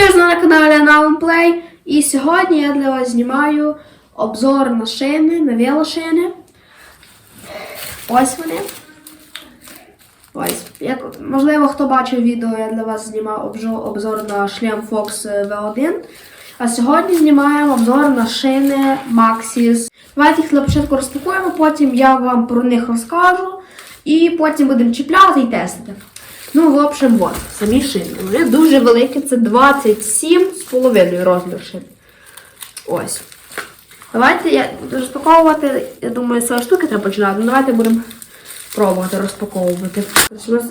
Привіт, на каналі Play. І сьогодні я для вас знімаю обзор на шини, на велошини. Ось вони. Ось. Як, можливо, хто бачив відео, я для вас знімав обзор на шлем Fox V1. А сьогодні знімаємо обзор на шини Maxis. Давайте їх для початку розпакуємо, потім я вам про них розкажу. І потім будемо чіпляти і тестити. Ну, в общем, от, самі шини. Вони дуже великі, це 27,5 розмір шин. Ось. Давайте я розпаковувати, я думаю, цієї штуки треба починати. Ну, давайте будемо пробувати розпаковувати.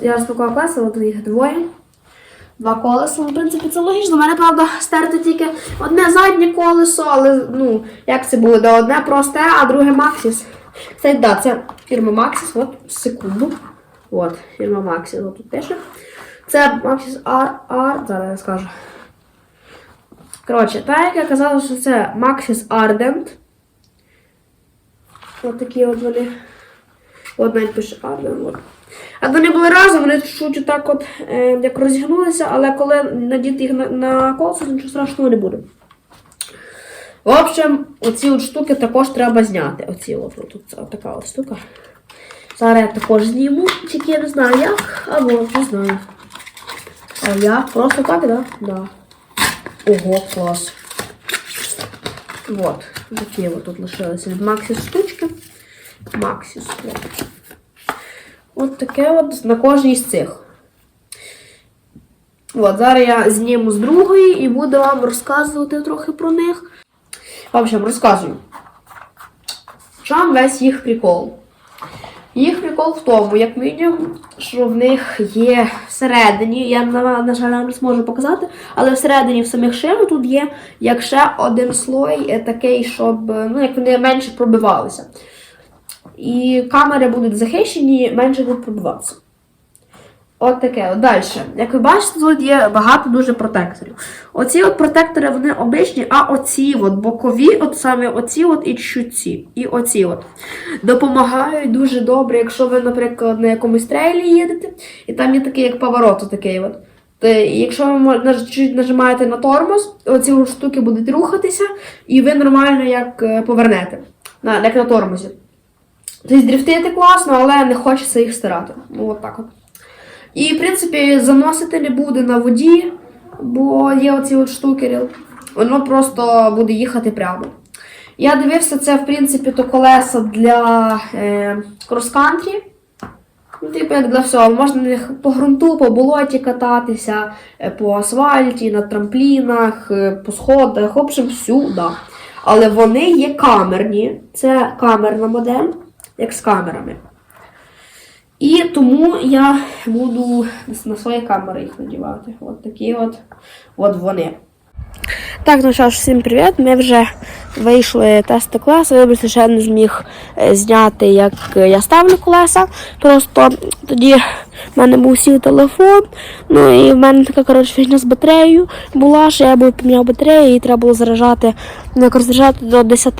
Я розпакував колеса, от їх двоє. Два колеса, в принципі, це логічно. У мене, правда, стерти тільки одне заднє колесо, але ну, як це буде? Одне просте, а друге Maxis. Це, да, це фірма Maxis, от секунду. От, фірма Maxis, от тут пише. Це R, R, зараз я скажу. Коротше, так як я казала, що це Maxis Ardent. От такі от вони. От навіть пише Ardent. От. А вони були разом, вони чуть так от е, як розігнулися, але коли надіти їх на, на колесо, нічого страшного не буде. В общем, оці от штуки також треба зняти. Оці от, от, от, от така от штука. Зараз я також зніму, тільки я не знаю як, або не знаю. А як? Просто так, да? Да. Ого, клас. Вот. Такі от тут лишилися від Maxis штучки. Maxis. От. От таке от на кожній з цих. От, зараз я зніму з другої і буду вам розказувати трохи про них. В общем, розказую. В чому весь їх прикол? Їх прикол в тому, як мінімум, що в них є всередині, я на, жаль не зможу показати, але всередині в самих шин тут є як ще один слой е, такий, щоб е, ну, як вони менше пробивалися. І камери будуть захищені, менше будуть пробиватися. От таке. От далі. Як ви бачите, тут є багато дуже протекторів. Оці от протектори вони обичні, а оці от бокові, от саме оці от і чуці. І оці от. Допомагають дуже добре, якщо ви, наприклад, на якомусь трейлі їдете, і там є такий, як поворот, такий от. То якщо ви чуть нажимаєте на тормоз, оці штуки будуть рухатися, і ви нормально як е, повернете. Як на тормозі. Тобто дрифтити класно, але не хочеться їх стирати. Ну, от так от. І, в принципі, заносити не буде на воді, бо є оці от штукери. Воно просто буде їхати прямо. Я дивився, це, в принципі, то колеса для е, крос-кантрі. Ну, типу, як для всього. Можна на по ґрунту, по болоті кататися, е, по асфальті, на трамплінах, е, по сходах, в общем, всюди. Але вони є камерні. Це камерна модель, як з камерами. І тому я буду на свої камери їх надівати. От такі от, от вони. Так, ну що ж, всім привіт. Ми вже вийшли тести колеса. Вибачте, ще не зміг зняти, як е, я ставлю колеса. Просто тоді в мене був сів телефон. Ну і в мене така коротше фігня з батареєю була, що я був поміняв батарею, і треба було заряджати, ну, як розряджати до 10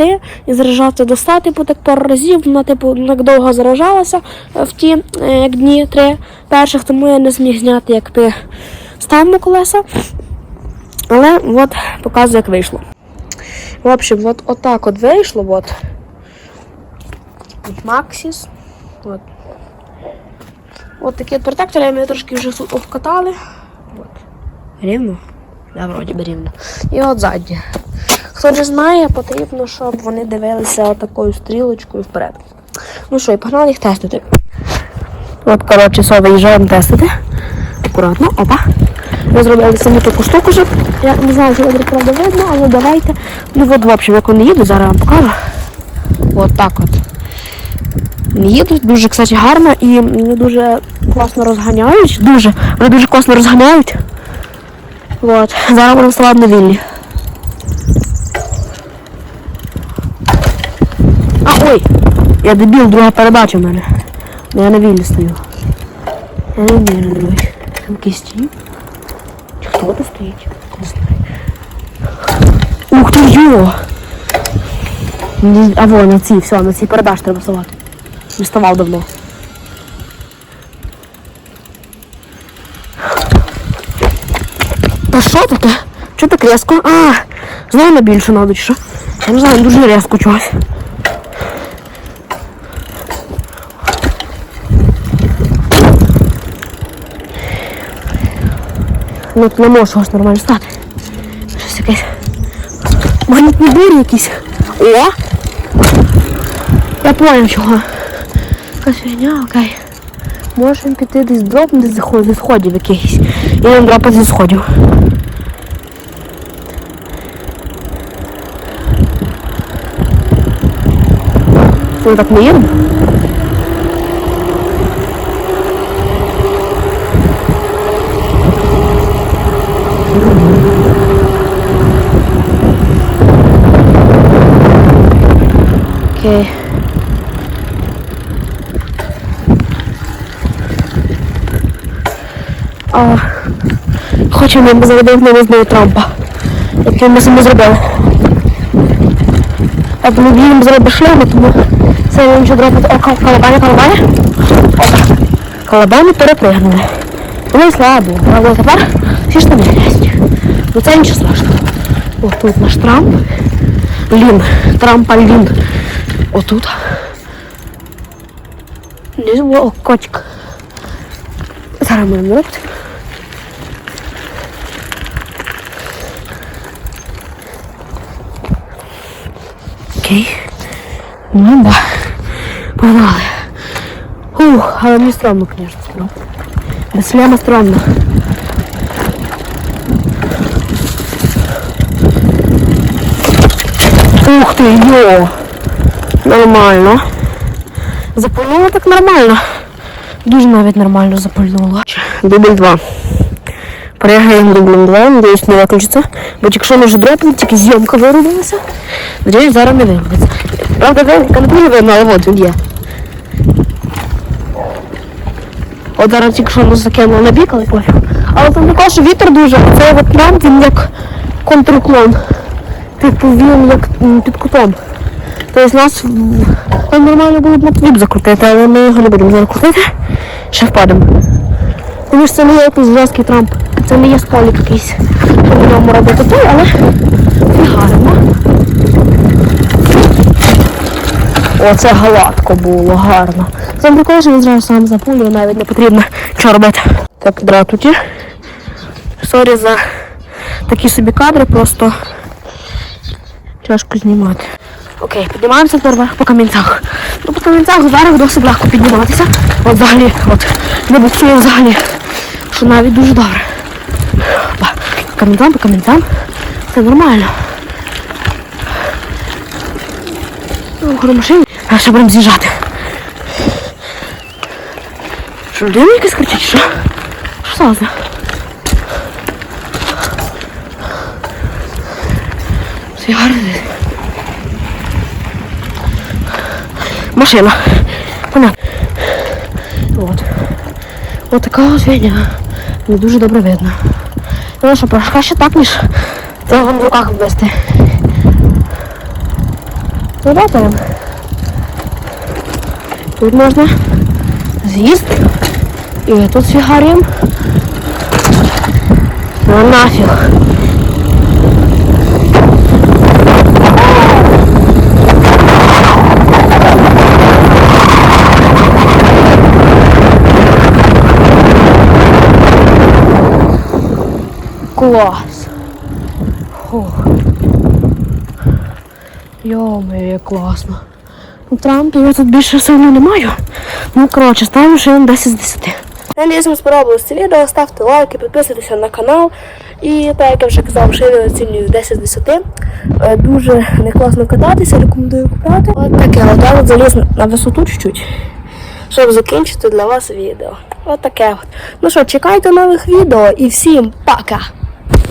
і заряджати до 100, типу, так пару разів. Вона типу так довго заряджалася е, в ті е, як дні три перших, тому я не зміг зняти, як ми ставимо колеса. Але от показую, як вийшло. В общем, от отак от вийшло. От. Maxis. От. От такі от протектори, ми трошки вже обкатали. От. Рівно? Да, вроді би рівно. І от задні. Хто не знає, потрібно, щоб вони дивилися отакою стрілочкою вперед. Ну що, і погнали їх тестити. От, коротше, все, виїжджаємо тестити. Акуратно, опа. Ми зробили саму таку штуку, щоб я не знаю, що буде правда видно, але давайте. Ну от, в общем, як вони їдуть, зараз вам покажу. От так от. Вони їдуть, дуже, кстати, гарно і вони дуже класно розганяють. Дуже. Вони дуже класно розганяють. От. Зараз ставати на вільні. А, ой! Я дебіл, друга передача в мене. Ну, я на вільні стою. Я не вмію на другій. Там кисті. Хто тут стоїть? Не знаю. Ух ти йо! А во, на цій, все, на цій передачі треба вставати. Не вставав давно. Та що таке? Що так різко? А, знову на більше надо, чи що? Я не знаю, дуже різко чогось. Ну, тут не можу щось нормально стати. Щось якесь. Магнітні бурі якісь. О! Я поняв чого. Якась окей. Можемо піти десь зі сход- зі сходів якихось. І нам дропати зі сходів. Ми так не їдемо? Окей. А, хочемо ми заробити на знову Трампа. Який ми самі зробили. Думаю, їдемо зробити шлеми, тому це я нічого дропати. О, калабані, калабані. Опа. Калабані перепригнули. Ну і. Правда, тепер всі штани грязні. Ну це нічого страшного. О, тут наш Трамп. Лін. Трампа Лін. Отут. Десь було котик. Зараз будемо робити. Окей. Ну да. Погнали. Ух, але мені стрьомно. Без шлема стрьомно. Ух ти, йо! Нормально. Запульнула так нормально. Дуже навіть нормально запульнула. Дубль 2. Пригаємо дублем 2, надіюсь, не виключиться. Бо якщо ми вже дропнули, тільки зйомка вирубилася. Надіюсь, зараз не вирубиться. Правда, дуже видно, але от він є. От зараз тільки що ми закинули на бік, але пофіг. Але там також вітер дуже, це от нам він як контруклон. Типу він як під кутом. Тобто нас там нормально було б на закрутити, але ми його не будемо зараз крутити. Ще впадемо. Тому що це не є якийсь жорсткий трамп. Це не є столик якийсь, щоб в ньому робити той, але це гарно. Оце гладко було, гарно. Сам прикол, що він зразу сам запулює, навіть не потрібно що робити. Так, дратуті. Сорі за такі собі кадри, просто тяжко знімати. Окей, піднімаємося вверх по камінцях. Ну, по камінцях зараз досить легко підніматися. От взагалі, от, не буксує взагалі. Що навіть дуже добре. По камінцям, по камінцям. Це нормально. Ну, машині. А ще будемо з'їжджати. Що, людина якась кричить, що? Що за? Це гарно. Машина. Понятно. От. От така ось. Не дуже добре видно. Ну що, порошка ще так, ніж це в руках ввести. Ну, Тут можна з'їзд. І тут сфігарим. Ну нафіг. Клас. Йо-моє, як класно. Ну, Трампів я тут більше сильно не маю. Ну, коротше, ставлю ще він 10 з 10. Надіюсь, вам сподобалось це відео. Ставте лайки, підписуйтеся на канал. І так як я вже казав, що я оцінюю 10 з 10. Е, Дуже не класно кататися, рекомендую купати. От таке, от я заліз на висоту чуть-чуть, щоб закінчити для вас відео. От таке от. Ну що, чекайте нових відео і всім пока!